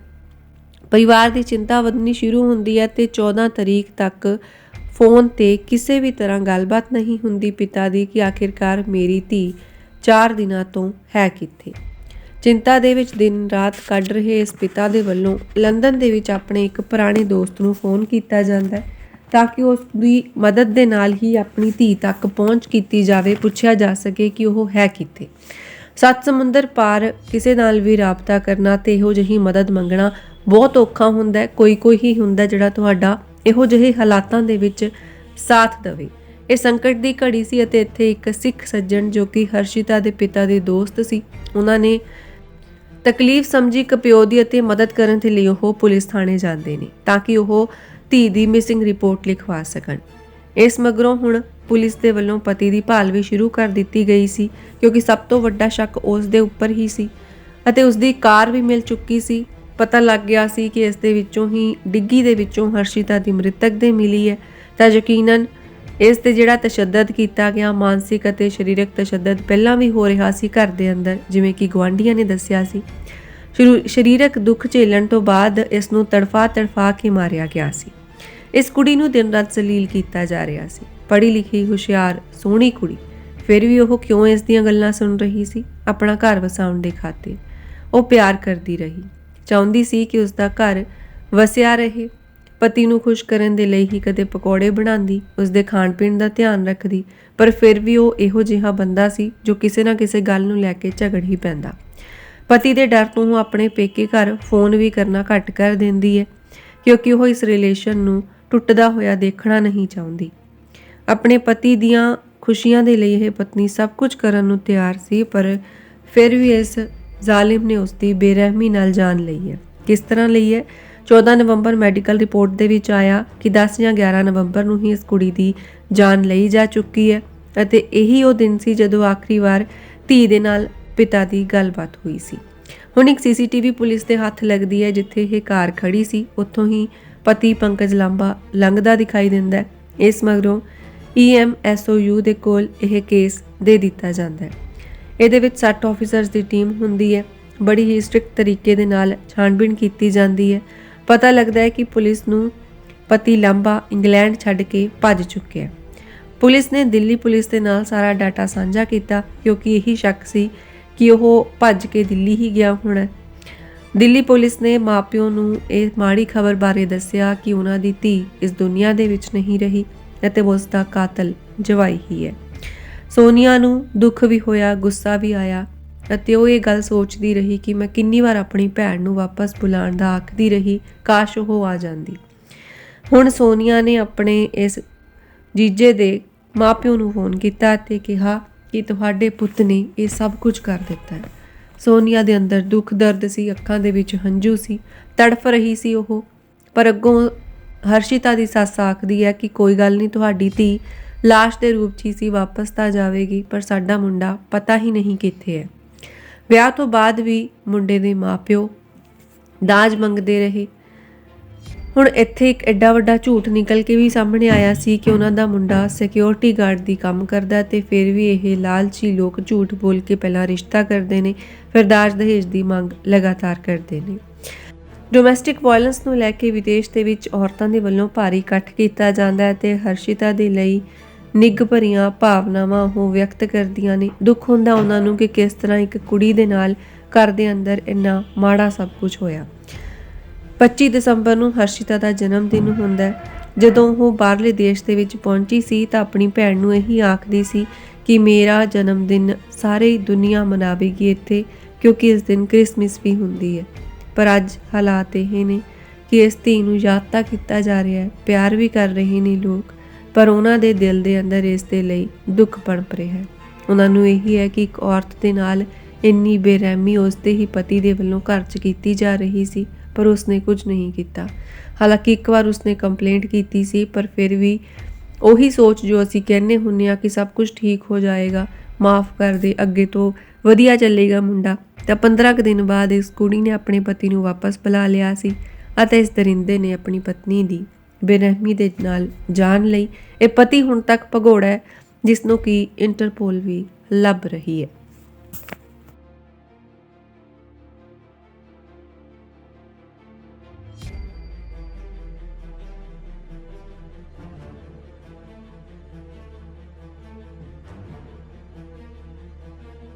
ਪਰਿਵਾਰ ਦੀ ਚਿੰਤਾ ਵਧਣੀ ਸ਼ੁਰੂ ਹੁੰਦੀ ਹੈ ਤੇ 14 ਤਰੀਕ ਤੱਕ ਫੋਨ ਤੇ ਕਿਸੇ ਵੀ ਤਰ੍ਹਾਂ ਗੱਲਬਾਤ ਨਹੀਂ ਹੁੰਦੀ ਪਿਤਾ ਦੀ ਕਿ ਆਖਿਰਕਾਰ ਮੇਰੀ ਧੀ 4 ਦਿਨਾਂ ਤੋਂ ਹੈ ਕਿੱਥੇ। ਚਿੰਤਾ ਦੇ ਵਿੱਚ ਦਿਨ ਰਾਤ ਕੱਢ ਰਹੇ ਇਸ ਪਿਤਾ ਦੇ ਵੱਲੋਂ ਲੰਡਨ ਦੇ ਵਿੱਚ ਆਪਣੇ ਇੱਕ ਪੁਰਾਣੇ ਦੋਸਤ ਨੂੰ ਫੋਨ ਕੀਤਾ ਜਾਂਦਾ ਹੈ ਤਾਂ ਕਿ ਉਸ ਦੀ ਮਦਦ ਦੇ ਨਾਲ ਹੀ ਆਪਣੀ ਧੀ ਤੱਕ ਪਹੁੰਚ ਕੀਤੀ ਜਾਵੇ, ਪੁੱਛਿਆ ਜਾ ਸਕੇ ਕਿ ਉਹ ਹੈ ਕਿੱਥੇ। ਸੱਤ ਸਮੁੰਦਰ ਪਾਰ ਕਿਸੇ ਨਾਲ ਵੀ ਰਾਬਤਾ ਕਰਨਾ ਤੇ ਇਹੋ ਜਿਹੀ ਮਦਦ ਮੰਗਣਾ ਬਹੁਤ ਔਖਾ ਹੁੰਦਾ ਹੈ। ਕੋਈ ਕੋਈ ਹੀ ਹੁੰਦਾ ਜਿਹੜਾ ਤੁਹਾਡਾ ਇਹੋ ਜਿਹੇ ਹਾਲਾਤਾਂ ਦੇ ਵਿੱਚ ਸਾਥ ਦੇਵੇ। ਇਹ ਸੰਕਟ ਦੀ ਘੜੀ ਸੀ ਅਤੇ ਇੱਥੇ ਇੱਕ ਸਿੱਖ ਸੱਜਣ ਜੋ ਕਿ ਹਰਸ਼ਿਤਾ ਦੇ ਪਿਤਾ ਦੇ ਦੋਸਤ ਸੀ, ਉਹਨਾਂ ਨੇ ਤਕਲੀਫ ਸਮਝੀ ਇੱਕ ਪਿਓ ਦੀ ਅਤੇ ਮਦਦ ਕਰਨ ਦੇ ਲਈ ਉਹ ਪੁਲਿਸ ਥਾਣੇ ਜਾਂਦੇ ਨੇ ਤਾਂ ਕਿ ਉਹ ਧੀ ਦੀ ਮਿਸਿੰਗ ਰਿਪੋਰਟ ਲਿਖਵਾ ਸਕਣ। ਇਸ ਮਗਰੋਂ ਹੁਣ ਪੁਲਿਸ ਦੇ ਵੱਲੋਂ ਪਤੀ ਦੀ ਭਾਲ ਵੀ ਸ਼ੁਰੂ ਕਰ ਦਿੱਤੀ ਗਈ ਸੀ, ਕਿਉਂਕਿ ਸਭ ਤੋਂ ਵੱਡਾ ਸ਼ੱਕ ਉਸ ਦੇ ਉੱਪਰ ਹੀ ਸੀ ਅਤੇ ਉਸ ਦੀ ਕਾਰ ਵੀ ਮਿਲ ਚੁੱਕੀ ਸੀ। ਪਤਾ ਲੱਗ ਗਿਆ ਸੀ ਕਿ ਇਸ ਦੇ ਵਿੱਚੋਂ ਹੀ, ਡਿੱਗੀ ਦੇ ਵਿੱਚੋਂ ਹਰਸ਼ਿਤਾ ਦੀ ਮ੍ਰਿਤਕ ਦੇ ਮਿਲੀ ਹੈ। ਤਾਂ ਯਕੀਨਨ ਇਸ ਤੇ ਜਿਹੜਾ ਤਸ਼ੱਦਦ ਕੀਤਾ ਗਿਆ, ਮਾਨਸਿਕ ਅਤੇ ਸਰੀਰਕ ਤਸ਼ੱਦਦ ਪਹਿਲਾਂ ਵੀ ਹੋ ਰਿਹਾ ਸੀ ਘਰ ਦੇ ਅੰਦਰ, ਜਿਵੇਂ ਕਿ ਗਵਾਂਢੀਆਂ ਨੇ ਦੱਸਿਆ ਸੀ। ਸ਼ੁਰੂ, ਸਰੀਰਕ ਦੁੱਖ ਝੇਲਣ ਤੋਂ ਬਾਅਦ ਇਸ ਨੂੰ ਤੜਫਾ ਤੜਫਾ ਕੇ ਮਾਰਿਆ ਗਿਆ ਸੀ। ਇਸ ਕੁੜੀ ਨੂੰ ਦਿਨ ਰਾਤ ਜ਼ਲੀਲ ਕੀਤਾ ਜਾ ਰਿਹਾ ਸੀ। ਪੜ੍ਹੀ ਲਿਖੀ ਹੁਸ਼ਿਆਰ, ਸੋਹਣੀ ਕੁੜੀ। ਫਿਰ ਵੀ ਉਹ ਕਿਉਂ ਇਸ ਦੀਆਂ ਗੱਲਾਂ ਸੁਣ ਰਹੀ ਸੀ? ਆਪਣਾ ਘਰ ਵਸਾਉਣ ਦੇ ਖਾਤੇ ਉਹ ਪਿਆਰ ਕਰਦੀ ਰਹੀ। ਚਾਹੁੰਦੀ ਸੀ ਕਿ ਉਸ ਦਾ ਘਰ ਵਸਿਆ ਰਹੇ। ਪਤੀ ਨੂੰ ਖੁਸ਼ ਕਰਨ ਦੇ ਲਈ ਹੀ ਕਦੇ ਪਕੌੜੇ ਬਣਾਉਂਦੀ ਉਸ ਦੇ ਖਾਣ ਪੀਣ ਦਾ ਧਿਆਨ ਰੱਖਦੀ, ਪਰ ਫਿਰ ਵੀ ਉਹ ਇਹੋ ਜਿਹਾ ਬੰਦਾ ਸੀ ਜੋ ਕਿਸੇ ਨਾ ਕਿਸੇ ਗੱਲ ਨੂੰ ਲੈ ਕੇ ਝਗੜ ਹੀ ਪੈਂਦਾ। ਪਤੀ ਦੇ ਡਰ ਤੋਂ ਉਹ ਆਪਣੇ ਪੇਕੇ ਘਰ ਫੋਨ ਵੀ ਕਰਨਾ ਘੱਟ ਕਰ ਦਿੰਦੀ ਹੈ ਕਿਉਂਕਿ ਉਹ ਇਸ ਰਿਲੇਸ਼ਨ ਨੂੰ ਟੁੱਟਦਾ ਹੋਇਆ ਦੇਖਣਾ ਨਹੀਂ ਚਾਹੁੰਦੀ। ਆਪਣੇ ਪਤੀ ਦੀਆਂ ਖੁਸ਼ੀਆਂ ਦੇ ਲਈ ਇਹ ਪਤਨੀ ਸਭ ਕੁਝ ਕਰਨ ਨੂੰ ਤਿਆਰ ਸੀ, ਪਰ ਫਿਰ ਵੀ ਇਸ ਜ਼ਾਲਿਮ ਨੇ ਉਸ ਦੀ ਬੇਰਹਿਮੀ ਨਾਲ ਜਾਨ ਲਈ ਹੈ। ਕਿਸ ਤਰ੍ਹਾਂ ਲਈ ਹੈ? 14 ਨਵੰਬਰ ਮੈਡੀਕਲ ਰਿਪੋਰਟ ਦੇ ਵਿੱਚ ਆਇਆ ਕਿ 10 ਜਾਂ 11 ਨਵੰਬਰ ਨੂੰ ਹੀ ਇਸ ਕੁੜੀ ਦੀ ਜਾਨ ਲਈ ਜਾ ਚੁੱਕੀ ਹੈ ਅਤੇ ਇਹੀ ਉਹ ਦਿਨ ਸੀ ਜਦੋਂ ਆਖਰੀ ਵਾਰ ਧੀ ਦੇ ਨਾਲ ਪਿਤਾ ਦੀ ਗੱਲਬਾਤ ਹੋਈ ਸੀ। ਹੁਣ ਇੱਕ ਸੀਸੀਟੀਵੀ ਪੁਲਿਸ ਦੇ ਹੱਥ ਲੱਗਦੀ ਹੈ ਜਿੱਥੇ ਇਹ ਕਾਰ ਖੜੀ ਸੀ। ਉੱਥੋਂ ਹੀ ਪਤੀ ਪੰਕਜ ਲਾਂਬਾ ਲੰਘਦਾ ਦਿਖਾਈ ਦਿੰਦਾ ਹੈ। ਇਸ ਮਗਰੋਂ EMSOU ਦੇ ਕੋਲ ਇਹ ਕੇਸ ਦੇ ਦਿੱਤਾ ਜਾਂਦਾ ਹੈ। ਇਹਦੇ ਵਿੱਚ ਸੱਟ ਆਫੀਸਰਸ ਦੀ ਟੀਮ ਹੁੰਦੀ ਹੈ। ਬੜੀ ਹੀ ਸਟ੍ਰਿਕਟ ਤਰੀਕੇ ਦੇ ਨਾਲ ਛਾਣਬੀਣ ਕੀਤੀ ਜਾਂਦੀ ਹੈ। ਪਤਾ ਲੱਗਦਾ ਹੈ ਕਿ ਪੁਲਿਸ ਨੂੰ ਪਤੀ ਲਾਂਬਾ ਇੰਗਲੈਂਡ ਛੱਡ ਕੇ ਭੱਜ ਚੁੱਕਿਆ ਹੈ। ਪੁਲਿਸ ਨੇ ਦਿੱਲੀ ਪੁਲਿਸ ਦੇ ਨਾਲ ਸਾਰਾ ਡਾਟਾ ਸਾਂਝਾ ਕੀਤਾ, ਕਿਉਂਕਿ ਇਹੀ ਸ਼ੱਕ ਸੀ ਕਿ ਉਹ ਭੱਜ ਕੇ ਦਿੱਲੀ ਹੀ ਗਿਆ ਹੋਣਾ ਦਿੱਲੀ ਪੁਲਿਸ ਨੇ ਮਾਪਿਓ ਨੂੰ ਇਹ ਮਾੜੀ ਖਬਰ ਬਾਰੇ ਦੱਸਿਆ ਕਿ ਉਹਨਾਂ ਦੀ ਧੀ ਇਸ ਦੁਨੀਆ ਦੇ ਵਿੱਚ ਨਹੀਂ ਰਹੀ ਅਤੇ ਉਸ ਦਾ ਕਾਤਲ ਜਵਾਈ ਹੀ ਹੈ। ਸੋਨੀਆ ਨੂੰ ਦੁੱਖ ਵੀ ਹੋਇਆ, ਗੁੱਸਾ ਵੀ ਆਇਆ ਅਤੇ ਉਹ ਇਹ ਗੱਲ ਸੋਚਦੀ ਰਹੀ ਕਿ ਮੈਂ ਕਿੰਨੀ ਵਾਰ ਆਪਣੀ ਭੈਣ ਨੂੰ ਵਾਪਸ ਬੁਲਾਉਣ ਦਾ ਆਖਦੀ ਰਹੀ, ਕਾਸ਼ ਉਹ ਆ ਜਾਂਦੀ। ਹੁਣ ਸੋਨੀਆ ਨੇ ਆਪਣੇ ਇਸ ਜੀਜੇ ਦੇ ਮਾਪਿਓ ਨੂੰ ਫੋਨ ਕੀਤਾ ਤੇ ਕਿਹਾ ਕਿ ਤੁਹਾਡੇ ਪੁੱਤ ਨੇ ਇਹ ਸਭ ਕੁਝ ਕਰ ਦਿੱਤਾ ਹੈ। ਸੋਨੀਆ ਦੇ ਅੰਦਰ ਦੁੱਖ, ਦਰਦ ਸੀ, ਅੱਖਾਂ ਦੇ ਵਿੱਚ ਹੰਝੂ ਸੀ, ਤੜਫ ਰਹੀ ਸੀ ਉਹ। ਪਰ ਅੱਗੋਂ ਹਰਸ਼ਿਤਾ ਦੀ ਸੱਸ ਆਖਦੀ ਹੈ ਕਿ ਕੋਈ ਗੱਲ ਨਹੀਂ, ਤੁਹਾਡੀ ਧੀ ਲਾਸ਼ ਦੇ ਰੂਪ 'ਚ ਹੀ ਸੀ, ਵਾਪਸ ਤਾਂ ਜਾਵੇਗੀ, ਪਰ ਸਾਡਾ ਮੁੰਡਾ ਪਤਾ ਹੀ ਨਹੀਂ ਕਿੱਥੇ ਹੈ। ਵਿਆਹ ਤੋਂ ਬਾਅਦ ਵੀ ਮੁੰਡੇ ਦੇ ਮਾਪਿਓ ਦਾਜ ਮੰਗਦੇ ਰਹੇ। ਹੁਣ ਇੱਥੇ ਇੱਕ ਐਡਾ ਵੱਡਾ ਝੂਠ ਨਿਕਲ ਕੇ ਵੀ ਸਾਹਮਣੇ ਆਇਆ ਸੀ ਕਿ ਉਹਨਾਂ ਦਾ ਮੁੰਡਾ ਸਿਕਿਉਰਿਟੀ ਗਾਰਡ ਦੀ ਕੰਮ ਕਰਦਾ ਤੇ ਫਿਰ ਵੀ ਇਹ ਲਾਲਚੀ ਲੋਕ ਝੂਠ ਬੋਲ ਕੇ ਪਹਿਲਾਂ ਰਿਸ਼ਤਾ ਕਰਦੇ ਨੇ, ਫਿਰ ਦਾਜ ਦਹੇਜ ਦੀ ਮੰਗ ਲਗਾਤਾਰ ਕਰਦੇ ਨੇ। ਡੋਮੈਸਟਿਕ ਵਾਇਲੈਂਸ ਨੂੰ ਲੈ ਕੇ ਵਿਦੇਸ਼ ਦੇ ਵਿੱਚ ਔਰਤਾਂ ਦੇ ਵੱਲੋਂ ਭਾਰੀ ਇਕੱਠ ਕੀਤਾ ਜਾਂਦਾ ਹੈ ਤੇ ਹਰਸ਼ਿਤਾ ਦੇ ਲਈ ਨਿੱਘ ਭਰੀਆਂ ਭਾਵਨਾਵਾਂ ਉਹ ਵਿਅਕਤ ਕਰਦੀਆਂ ਨੇ। ਦੁੱਖ ਹੁੰਦਾ ਉਹਨਾਂ ਨੂੰ ਕਿ ਕਿਸ ਤਰ੍ਹਾਂ ਇੱਕ ਕੁੜੀ ਦੇ ਨਾਲ ਘਰ ਦੇ ਅੰਦਰ ਇੰਨਾ ਮਾੜਾ ਸਭ ਕੁਝ ਹੋਇਆ। 25 ਦਸੰਬਰ ਨੂੰ ਹਰਸ਼ਿਤਾ ਦਾ ਜਨਮ ਦਿਨ ਹੁੰਦਾ ਹੈ। ਜਦੋਂ ਉਹ ਬਾਹਰਲੇ ਦੇਸ਼ ਦੇ ਵਿੱਚ ਪਹੁੰਚੀ ਸੀ ਤਾਂ ਆਪਣੀ ਭੈਣ ਨੂੰ ਇਹੀ ਆਖਦੀ ਸੀ ਕਿ ਮੇਰਾ ਜਨਮ ਦਿਨ ਸਾਰੀ ਦੁਨੀਆ ਮਨਾਵੇਗੀ ਇੱਥੇ, ਕਿਉਂਕਿ ਇਸ ਦਿਨ ਕ੍ਰਿਸਮਸ ਵੀ ਹੁੰਦੀ ਹੈ। ਪਰ ਅੱਜ ਹਾਲਾਤ ਇਹ ਨੇ ਕਿ ਇਸ ਧੀ ਨੂੰ ਯਾਦ ਤਾਂ ਕੀਤਾ ਜਾ ਰਿਹਾ ਹੈ, ਪਿਆਰ ਵੀ ਕਰ ਰਹੇ ਨੇ ਲੋਕ। ਪਰ ਉਹਨਾਂ ਦੇ ਦਿਲ ਦੇ ਅੰਦਰ ਇਸ ਦੇ ਲਈ ਦੁੱਖ ਪਣਪ ਰਿਹਾ ਹੈ। ਉਹਨਾਂ ਨੂੰ ਇਹੀ ਹੈ ਕਿ ਇੱਕ ਔਰਤ ਦੇ ਨਾਲ ਇੰਨੀ ਬੇਰਹਿਮੀ ਉਸ ਦੇ ਹੀ ਪਤੀ ਦੇ ਵੱਲੋਂ ਘਰ 'ਚ ਕੀਤੀ ਜਾ ਰਹੀ ਸੀ, ਪਰ ਉਸਨੇ ਕੁਝ ਨਹੀਂ ਕੀਤਾ। ਹਾਲਾਂਕਿ ਇੱਕ ਵਾਰ ਉਸਨੇ ਕੰਪਲੇਂਟ ਕੀਤੀ ਸੀ, ਪਰ ਫਿਰ ਵੀ ਉਹੀ ਸੋਚ ਜੋ ਅਸੀਂ ਕਹਿੰਨੇ ਹੁੰਨੇ ਆ ਕਿ ਸਭ ਕੁਝ ਠੀਕ ਹੋ ਜਾਏਗਾ, ਮਾਫ ਕਰ ਦੇ, ਅੱਗੇ ਤੋਂ ਵਧੀਆ ਚੱਲੇਗਾ ਮੁੰਡਾ, ਤਾਂ 15 ਕੁ ਦਿਨ ਬਾਅਦ ਇਸ ਕੁੜੀ ਨੇ ਆਪਣੇ ਪਤੀ ਨੂੰ ਵਾਪਸ ਬੁਲਾ ਲਿਆ ਸੀ ਅਤੇ ਇਸ ਦਰਿੰਦੇ ਨੇ ਆਪਣੀ ਪਤਨੀ ਦੀ ਬੇਰਹਿਮੀ ਦੇ ਨਾਲ ਜਾਣ ਲਈ ਇਹ ਪਤੀ ਹੁਣ ਤੱਕ ਭਗੌੜਾ ਹੈ, ਜਿਸ ਨੂੰ ਕਿ ਇੰਟਰਪੋਲ ਵੀ ਲੱਭ ਰਹੀ ਹੈ।